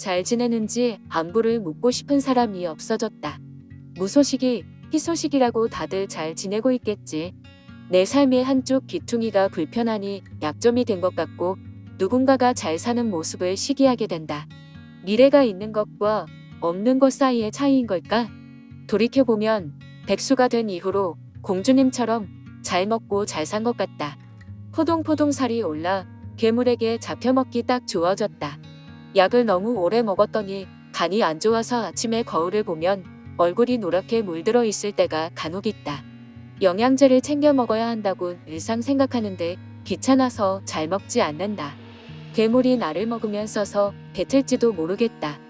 잘 지내는지 안부를 묻고 싶은 사람이 없어졌다. 무소식이 희소식이라고 다들 잘 지내고 있겠지. 내 삶의 한쪽 귀퉁이가 불편하니 약점이 된 것 같고 누군가가 잘 사는 모습을 시기하게 된다. 미래가 있는 것과 없는 것 사이의 차이인 걸까? 돌이켜보면 백수가 된 이후로 공주님처럼 잘 먹고 잘 산 것 같다. 포동포동 살이 올라 괴물에게 잡혀먹기 딱 좋아졌다. 약을 너무 오래 먹었더니 간이 안 좋아서 아침에 거울을 보면 얼굴이 노랗게 물들어 있을 때가 간혹 있다. 영양제를 챙겨 먹어야 한다고 일상 생각하는데 귀찮아서 잘 먹지 않는다. 괴물이 나를 먹으면 써서 뱉을지도 모르겠다.